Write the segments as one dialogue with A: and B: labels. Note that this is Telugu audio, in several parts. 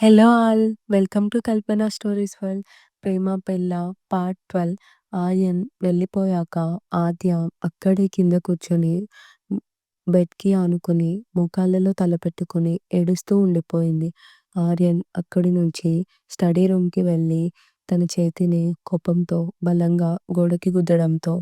A: Hello all welcome to Kalpana stories world ప్రేమ పెళ్ళ పార్ట్ ట్వెల్వ్ ఆర్యన్ వెళ్ళిపోయాక ఆద్య అక్కడే కింద కూర్చొని బెడ్కి ఆనుకొని మోకాళ్ళలో తలపెట్టుకొని ఏడుస్తూ ఉండిపోయింది. ఆర్యన్ అక్కడి నుంచి స్టడీ రూమ్కి వెళ్ళి తన చేతిని కోపంతో బలంగా గోడకి గుద్దడంతో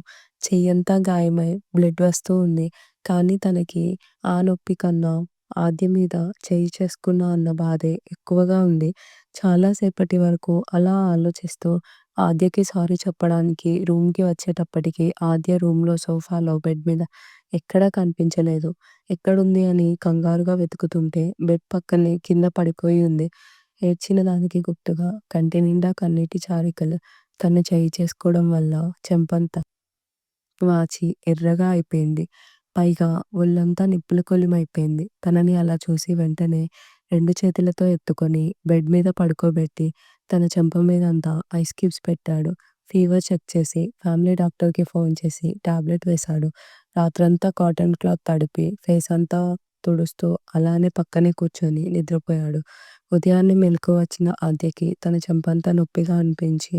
A: చెయ్యంతా గాయమై బ్లడ్ వస్తూ ఉంది. కానీ తనకి ఆ నొప్పి కన్నా ఆద్య మీద చేయి చేసుకున్నా అన్న బాధే ఎక్కువగా ఉంది. చాలా సేపటి వరకు అలా ఆలోచిస్తూ ఆద్యకి సారీ చెప్పడానికి రూమ్‌కి వచ్చేటప్పటికి ఆద్య రూమ్‌లో సోఫాలో బెడ్ మీద ఎక్కడా కనిపించలేదు. ఎక్కడుంది అని కంగారుగా వెతుకుతుంటే బెడ్ పక్కనే కింద పడిపోయి ఉంది. ఏడ్చిన దానికి గుర్తుగా కంటి నిండా కన్నీటి చారికలు. తను చేయి చేసుకోవడం వల్ల చెంపంతా వాచి ఎర్రగా అయిపోయింది. పైగా ఒళ్ళంతా నిప్పుల కొలిమైపోయింది. తనని అలా చూసి వెంటనే రెండు చేతులతో ఎత్తుకొని బెడ్ మీద పడుకోబెట్టి తన చెంప మీద అంతా ఐస్ క్యూబ్స్ పెట్టాడు. ఫీవర్ చెక్ చేసి ఫ్యామిలీ డాక్టర్‌కి ఫోన్ చేసి టాబ్లెట్ వేశాడు. రాత్రంతా కాటన్ క్లాత్ తడిపి ఫేస్ అంతా తుడుస్తూ అలానే పక్కనే కూర్చొని నిద్రపోయాడు. ఉదయాన్నే మెలకువ వచ్చిన ఆద్యకి తన చెంపంతా నొప్పిగా అనిపించి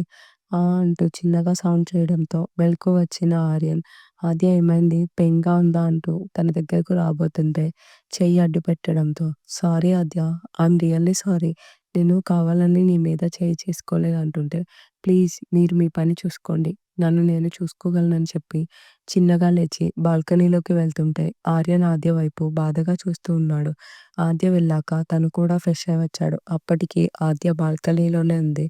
A: ఆ అంటూ చిన్నగా సౌండ్ చేయడంతో మెలకువ వచ్చిన ఆర్యన్ ఆద్య ఏమైంది పెయిన్‌గా ఉందా అంటూ తన దగ్గరకు రాబోతుంటే చెయ్యి అడ్డు పెట్టడంతో sorry Aadya I'm really sorry నేను కావాలని నీ మీద చేయి చేసుకోలేదు అంటుంటే ప్లీజ్ మీరు మీ పని చూసుకోండి నన్ను నేను చూసుకోగలనని చెప్పి చిన్నగా లేచి బాల్కనీలోకి వెళ్తుంటే ఆర్యన్ ఆద్య వైపు బాధగా చూస్తూ ఉన్నాడు. ఆద్య వెళ్ళాక తను కూడా ఫ్రెష్ అయి వచ్చాడు. అప్పటికి ఆద్య బాల్కనీలోనే ఉంది.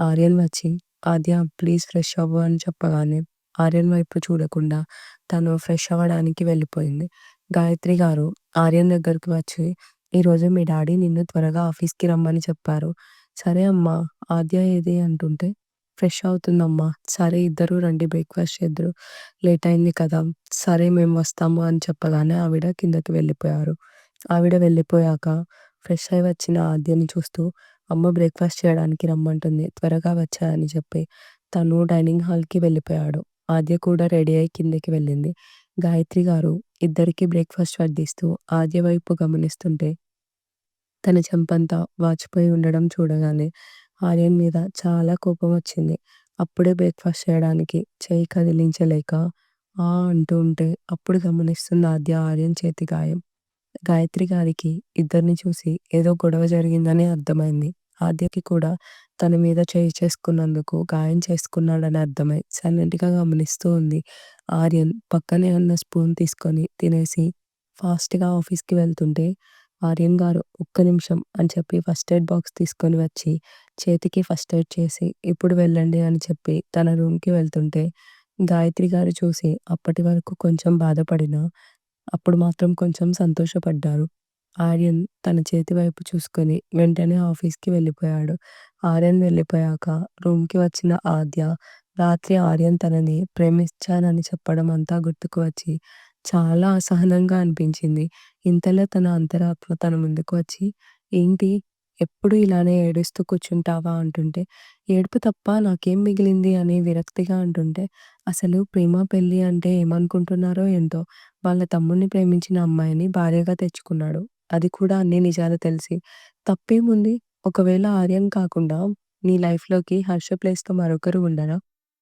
A: ఆర్యన్ వచ్చి ఆద్య ప్లీజ్ ఫ్రెష్ అవ్వు అని చెప్పగానే ఆర్యన్ వైపు చూడకుండా తను ఫ్రెష్ అవ్వడానికి వెళ్ళిపోయింది. గాయత్రి గారు ఆర్యన్ దగ్గరికి వచ్చి ఈరోజు మీ డాడీ నిన్ను త్వరగా ఆఫీస్‌కి రమ్మని చెప్పారు. సరే అమ్మా ఆద్య ఏది అంటుంటే ఫ్రెష్ అవుతుందమ్మా. సరే ఇద్దరూ రండి బ్రేక్‌ఫాస్ట్ చేద్దురు. లేట్ అయింది కదా! సరే మేము వస్తాము అని చెప్పగానే ఆవిడ కిందకి వెళ్ళిపోయారు. ఆవిడ వెళ్ళిపోయాక ఫ్రెష్ అయి వచ్చిన ఆద్యని చూస్తూ అమ్మ బ్రేక్‌ఫాస్ట్ చేయడానికి రమ్మంటుంది. త్వరగా వచ్చేయ్ చెప్పి తను డైనింగ్ హాల్‌కి వెళ్ళిపోయాడు. ఆద్య కూడా రెడీ అయి కిందకి వెళ్ళింది. గాయత్రి గారు ఇద్దరికీ బ్రేక్‌ఫాస్ట్ వడ్డిస్తూ ఆద్య వైపు గమనిస్తుంటే తన చెంపంతా వాచిపోయి ఉండడం చూడగానే ఆర్యన్ మీద చాలా కోపం వచ్చింది. అప్పుడే బ్రేక్‌ఫాస్ట్ చేయడానికి చేయి కదిలించలేక ఆ అంటూ ఉంటే అప్పుడు గమనిస్తుంది ఆద్య ఆర్యన్ చేతి గాయం. గాయత్రి గారికి ఇద్దరిని చూసి ఏదో గొడవ జరిగిందని అర్థమైంది. ఆద్యకి కూడా తన మీద చేయి చేసుకున్నందుకు గాయం చేసుకున్నాడని అర్థమై సైలెంట్‌గా గమనిస్తూ ఉంది. ఆర్యన్ పక్కనే ఉన్న స్పూన్ తీసుకొని తినేసి ఫాస్ట్‌గా ఆఫీస్‌కి వెళ్తుంటే ఆర్యన్ గారు ఒక్క నిమిషం అని చెప్పి ఫస్ట్ ఎయిడ్ బాక్స్ తీసుకొని వచ్చి చేతికి ఫస్ట్ ఎయిడ్ చేసి ఇప్పుడు వెళ్ళండి అని చెప్పి తన రూమ్‌కి వెళ్తుంటే గాయత్రి గారు చూసి అప్పటి వరకు కొంచెం బాధపడినా అప్పుడు మాత్రం కొంచెం సంతోషపడ్డారు. ఆర్యన్ తన చేతి వైపు చూసుకొని వెంటనే ఆఫీస్‌కి వెళ్ళిపోయాడు. ఆర్యన్ వెళ్ళిపోయాక రూమ్‌కి వచ్చిన ఆద్య రాత్రి ఆర్యన్ తనని ప్రేమించానని చెప్పడం అంతా గుర్తుకు వచ్చి చాలా అసహనంగా అనిపించింది. ఇంతలో తన అంతరాత్మ తన ముందుకు వచ్చి ఏంటి? ఎప్పుడు ఇలానే ఏడుస్తూ కూర్చుంటావా? అంటుంటే ఏడుపు తప్ప నాకేం మిగిలింది? అని విరక్తిగా అంటుంటే అసలు ప్రేమ పెళ్ళి అంటే ఏమనుకుంటున్నారో ఏంటో? వాళ్ళ తమ్ముడిని ప్రేమించిన అమ్మాయిని భార్యగా తెచ్చుకున్నాడు. అది కూడా అన్ని నిజాలు తెలిసి. తప్పేముంది? ఒకవేళ ఆర్యన్ కాకుండా నీ లైఫ్లోకి హర్ష ప్లేస్తో మరొకరు ఉండరా?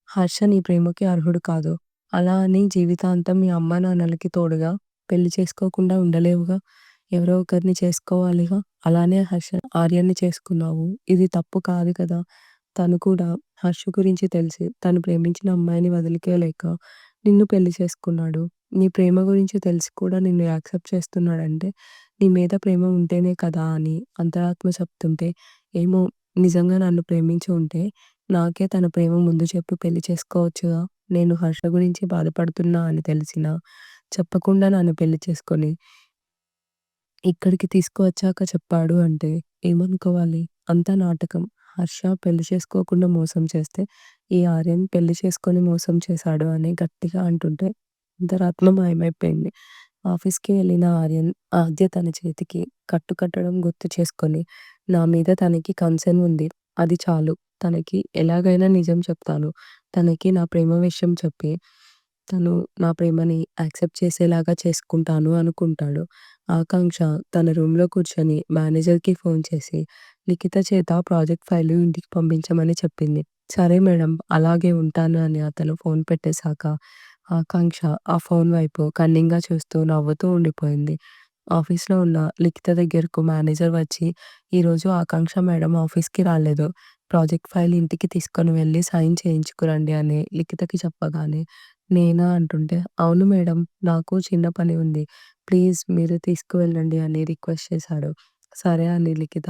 A: హర్ష నీ ప్రేమకి అర్హుడు కాదు. అలా అని జీవితాంతం మీ అమ్మ నాన్నలకి తోడుగా పెళ్ళి చేసుకోకుండా ఉండలేవుగా? ఎవరో ఒకరిని చేసుకోవాలిగా? అలానే హర్ష ఆర్యన్ని చేసుకున్నావు. ఇది తప్పు కాదు కదా? తను కూడా హర్ష గురించి తెలిసి తను ప్రేమించిన అమ్మాయిని వదిలికేయలేక నిన్ను పెళ్ళి చేసుకున్నాడు. నీ ప్రేమ గురించి తెలిసి కూడా నిన్ను యాక్సెప్ట్ చేస్తున్నాడంటే నీ మీద ప్రేమ ఉంటేనే కదా అని అంతరాత్మ చెప్తుంటే ఏమో నిజంగా నన్ను ప్రేమించి ఉంటే నాకే తన ప్రేమ ముందు చెప్పి పెళ్ళి చేసుకోవచ్చుగా? నేను హర్ష గురించి బాధపడుతున్నా అని తెలిసినా చెప్పకుండా నన్ను పెళ్ళి చేసుకొని ఇక్కడికి తీసుకువచ్చాక చెప్పాడు అంటే ఏమనుకోవాలి? అంతా నాటకం. హర్ష పెళ్ళి చేసుకోకుండా మోసం చేస్తే ఈ ఆర్యన్ పెళ్ళి చేసుకొని మోసం చేశాడు అని గట్టిగా అంటుంటే అంతరాత్మ మాయమైపోయింది ఆఫీస్కి వెళ్ళిన ఆర్యన్ ఆద్య తన చేతికి కట్టు కట్టడం గుర్తు చేసుకొని నా మీద తనకి కన్సర్న్ ఉంది అది చాలు తనకి ఎలాగైనా నిజం చెప్తాను తనకి నా ప్రేమ విషయం చెప్పి తను నా ప్రేమని యాక్సెప్ట్ చేసేలాగా చేసుకుంటాను అనుకుంటాడు. ఆకాంక్ష తన రూమ్‌లో కూర్చొని మేనేజర్‌కి ఫోన్ చేసి లిఖిత చేత ప్రాజెక్ట్ ఫైలు ఇంటికి పంపించమని చెప్పింది. సరే మేడం అలాగే ఉంటాను అని అతను ఫోన్ పెట్టేశాక ఆకాంక్ష ఆ ఫోన్ వైపు కన్నింగా చూస్తూ నవ్వుతూ ఉండిపోయింది. ఆఫీస్‌లో ఉన్న లిఖిత దగ్గరకు మేనేజర్ వచ్చి "ఈరోజు ఆకాంక్ష మేడం ఆఫీస్‌కి రాలేదు. ప్రాజెక్ట్ ఫైల్ ఇంటికి తీసుకొని వెళ్ళి సైన్ చేయించుకురండి" అని లిఖితకి చెప్పగానే నేనా అంటుంటే "అవును మేడం నాకు చిన్న పని ఉంది. ప్లీజ్ మీరు తీసుకువెళ్ళండి" అని రిక్వెస్ట్ చేశాడు. సరే అని లిఖిత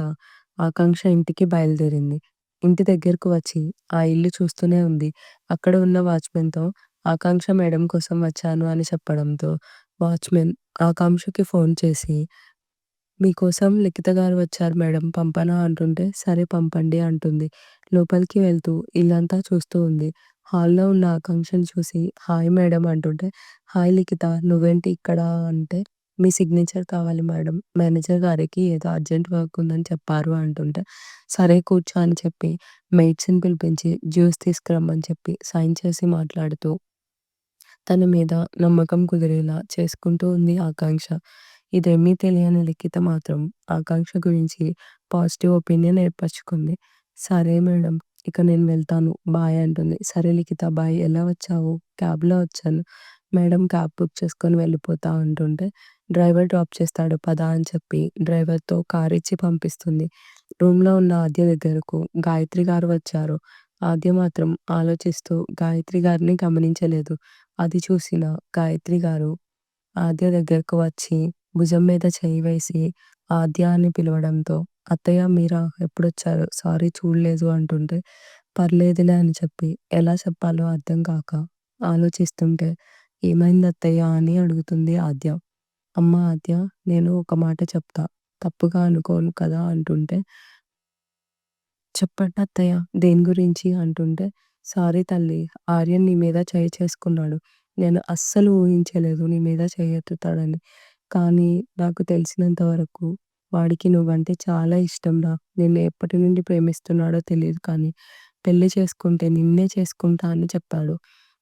A: ఆకాంక్ష ఇంటికి బయలుదేరింది. ఇంటి దగ్గరకు వచ్చి ఆ ఇల్లు చూస్తూనే ఉంది. అక్కడ ఉన్న వాచ్‌మెన్‌తో ఆకాంక్ష మేడం కోసం వచ్చాను అని చెప్పడంతో వాచ్‌మెన్ ఆకాంక్షకి ఫోన్ చేసి మీకోసం లిఖిత గారు వచ్చారు మేడం పంపనా అంటుంటే సరే పంపండి అంటుంది. లోపలికి వెళ్తూ ఇల్లంతా చూస్తూ ఉంది. హాల్‌లో ఉన్న ఆకాంక్షని చూసి హాయ్ మేడం అంటుంటే హాయ్ లిఖిత నువ్వేంటి ఇక్కడ అంటే మీ సిగ్నేచర్ కావాలి మేడం మేనేజర్ గారికి ఏదో అర్జెంట్ వర్క్ ఉందని చెప్పారు అంటుంటే సరే కూర్చో అని చెప్పి మెయిడ్స్‌ని పిలిపించి జ్యూస్ తీసుకురమ్మని చెప్పి సైన్ చేసి మాట్లాడుతూ తన మీద నమ్మకం కుదిరేలా చేసుకుంటూ ఉంది ఆకాంక్ష. ఇదేమీ తెలియని లిఖిత మాత్రం ఆకాంక్ష గురించి పాజిటివ్ ఒపీనియన్ ఏర్పరచుకుంది. సరే మేడం ఇక నేను వెళ్తాను బాయ్ అంటుంది. సరే లిఖిత బాయ్ ఎలా వచ్చావు? క్యాబ్‌లో వచ్చాను. మేడం క్యాబ్ బుక్ చేసుకొని వెళ్ళిపోతా అంటుంటే డ్రైవర్ డ్రాప్ చేస్తాడు పద అని చెప్పి డ్రైవర్‌తో కార్ ఇచ్చి పంపిస్తుంది. రూమ్‌లో ఉన్న ఆద్య దగ్గరకు గాయత్రి గారు వచ్చారు. ఆద్య మాత్రం ఆలోచిస్తూ గాయత్రి గారిని గమనించలేదు. అది చూసిన గాయత్రి గారు ఆద్య దగ్గరకు వచ్చి భుజం మీద చెయ్యి వేసి ఆద్య అని పిలవడంతో అత్తయ్య మీరా? ఎప్పుడొచ్చారు? సారీ చూడలేదు అంటుంటే పర్లేదులే అని చెప్పి ఎలా చెప్పాలో అర్థం కాక ఆలోచిస్తుంటే ఏమైంది అత్తయ్య అని అడుగుతుంది ఆద్య. అమ్మ ఆద్య నేను ఒక మాట చెప్తా. తప్పుగా అనుకోను కదా అంటుంటే చెప్పండి అత్తయ్య దేని గురించి? అంటుంటే సారీ తల్లి ఆర్యన్ నీ మీద చేయి చేసుకున్నాడు నేను అస్సలు ఊహించలేదు నీ మీద చేయెత్తుతాడని. కానీ నాకు తెలిసినంత వరకు వాడికి నువ్వంటే చాలా ఇష్టంరా. నిన్ను ఎప్పటి నుండి ప్రేమిస్తున్నాడో తెలీదు కానీ పెళ్ళి చేసుకుంటే నిన్నే చేసుకుంటా అని చెప్పాడు.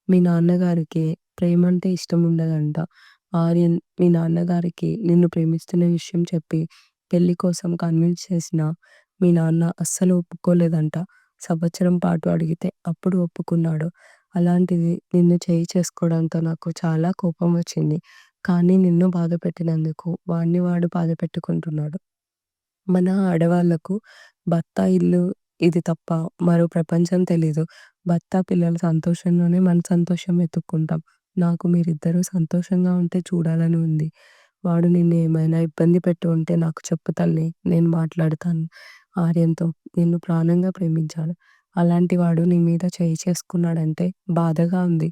A: మీ నాన్నగారికి ప్రేమంటే ఇష్టం ఉండదంట. ఆర్యన్ మీ నాన్నగారికి నిన్ను ప్రేమిస్తున్న విషయం చెప్పి పెళ్ళి కోసం కన్విన్స్ చేసినా మీ నాన్న అస్సలు ఒప్పుకోలేదంట. సంవత్సరం పాటు అడిగితే అప్పుడు ఒప్పుకున్నాడు. అలాంటిది నిన్ను చేయి చేసుకోవడంతో నాకు చాలా కోపం వచ్చింది. కానీ నిన్ను బాధపెట్టినందుకు వాడిని వాడు బాధపెట్టుకుంటున్నాడు. మన ఆడవాళ్ళకు భర్త, ఇల్లు ఇది తప్ప మరో ప్రపంచం తెలీదు. భర్త, పిల్లల సంతోషంలోనే మన సంతోషం వెతుక్కుంటాం. నాకు మీరిద్దరూ సంతోషంగా ఉంటే చూడాలని ఉంది. వాడు నిన్ను ఏమైనా ఇబ్బంది పెట్టి ఉంటే నాకు చెప్పు తల్లి. నేను మాట్లాడతాను ఆర్యంతో నిన్ను ప్రాణంగా ప్రేమించాడు. అలాంటి వాడు నీ మీద చేయి చేసుకున్నాడంటే బాధగా ఉంది.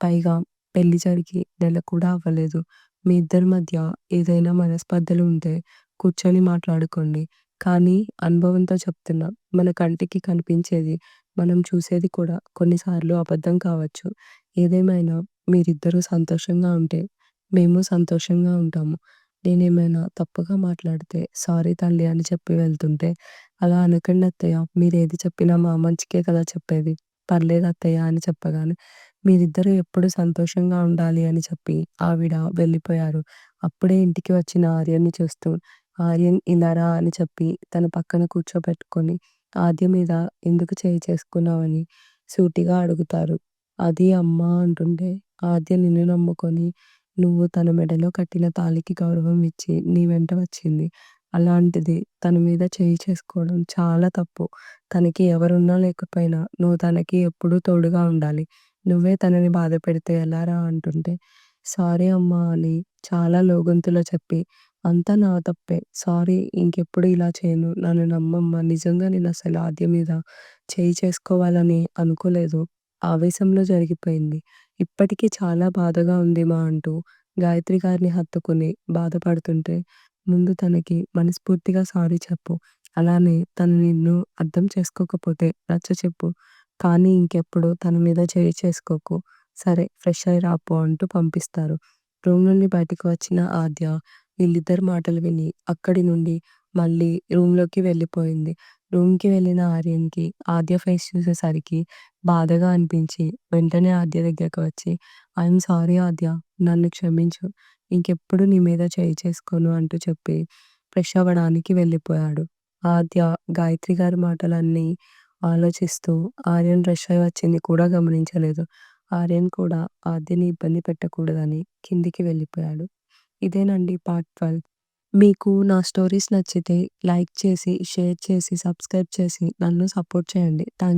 A: పైగా పెళ్ళి జరిగి నెల కూడా అవ్వలేదు. మీ ఇద్దరి మధ్య ఏదైనా మనస్పర్ధలు ఉంటే కూర్చొని మాట్లాడుకోండి. కానీ అనుభవంతో చెప్తున్నా మన కంటికి కనిపించేది, మనం చూసేది కూడా కొన్నిసార్లు అబద్ధం కావచ్చు. ఏదేమైనా మీరిద్దరూ సంతోషంగా ఉంటే మేము సంతోషంగా ఉంటాము. నేనేమైనా తప్పుగా మాట్లాడితే సారీ తల్లి అని చెప్పి వెళ్తుంటే అలా అనకండి అత్తయ్య. మీరేది చెప్పినా మా మంచికే కదా చెప్పేది. పర్లేదు అత్తయ్య అని చెప్పగానే మీరిద్దరూ ఎప్పుడూ సంతోషంగా ఉండాలి అని చెప్పి ఆవిడ వెళ్ళిపోయారు. అప్పుడే ఇంటికి వచ్చిన ఆర్యన్‌ని చూస్తూ ఆర్యన్ ఇలా రా అని చెప్పి తన పక్కన కూర్చోబెట్టుకొని ఆద్య మీద ఎందుకు చేయి చేసుకున్నావని సూటిగా అడుగుతారు. అది అమ్మ అంటుంటే ఆద్య నిన్ను నమ్ముకొని నువ్వు తన మెడలో కట్టిన తాళికి గౌరవం ఇచ్చి నీ వెంట వచ్చింది. అలాంటిది తన మీద చేయి చేసుకోవడం చాలా తప్పు. తనకి ఎవరున్నా లేకపోయినా నువ్వు తనకి ఎప్పుడూ తోడుగా ఉండాలి. నువ్వే తనని బాధపెడితే ఎలారా అంటుంటే సారీ అమ్మా అని చాలా లోగొంతులో చెప్పి అంతా నా తప్పే. సారీ ఇంకెప్పుడు ఇలా చేయను. నన్ను నమ్మమ్మా. నిజంగా నేనసలు ఆద్య మీద చేయి చేసుకోవాలని అనుకోలేదు. ఆవేశంలో జరిగిపోయింది. ఇప్పటికీ చాలా బాధగా ఉంది మా అంటూ గాయత్రి గారిని హత్తుకుని బాధపడుతుంటే ముందు తనకి మనస్ఫూర్తిగా సారీ చెప్పు. అలానే తను నిన్ను అర్థం చేసుకోకపోతే నచ్చ చెప్పు కానీ ఇంకెప్పుడు తన మీద చేయి చేసుకోకు. సరే ఫ్రెష్ అయ్యి రా పో అంటూ పంపిస్తారు. రూమ్ నుండి బయటకు వచ్చిన ఆద్య వీళ్ళిద్దరి మాటలు విని అక్కడి నుండి మళ్ళీ రూమ్‌లోకి వెళ్ళిపోయింది. రూమ్‌కి వెళ్ళిన ఆర్యన్‌కి ఆద్య ఫేస్ చూసేసరికి బాధగా అనిపించి వెంటనే ఆద్య దగ్గరకు వచ్చి ఐయామ్ సారీ ఆద్య. నన్ను క్షమించు. ఇంకెప్పుడు నీ మీద చేయి చేసుకోను అంటూ చెప్పి ఫ్రెష్ అవ్వడానికి వెళ్ళిపోయాడు. ఆద్య, గాయత్రి గారి మాటలన్నీ ఆలోచిస్తూ ఆర్యన్ రష్ అయి వచ్చింది కూడా గమనించలేదు. ఆర్యన్ కూడా ఆద్యని ఇబ్బంది పెట్టకూడదని కిందికి వెళ్ళిపోయాడు. ఇదేనండి పార్ట్ ట్వెల్వ్. మీకు నా స్టోరీస్ నచ్చితే లైక్ చేసి, షేర్ చేసి, సబ్స్క్రైబ్ చేసి నన్ను సపోర్ట్ చేయండి. థాంక్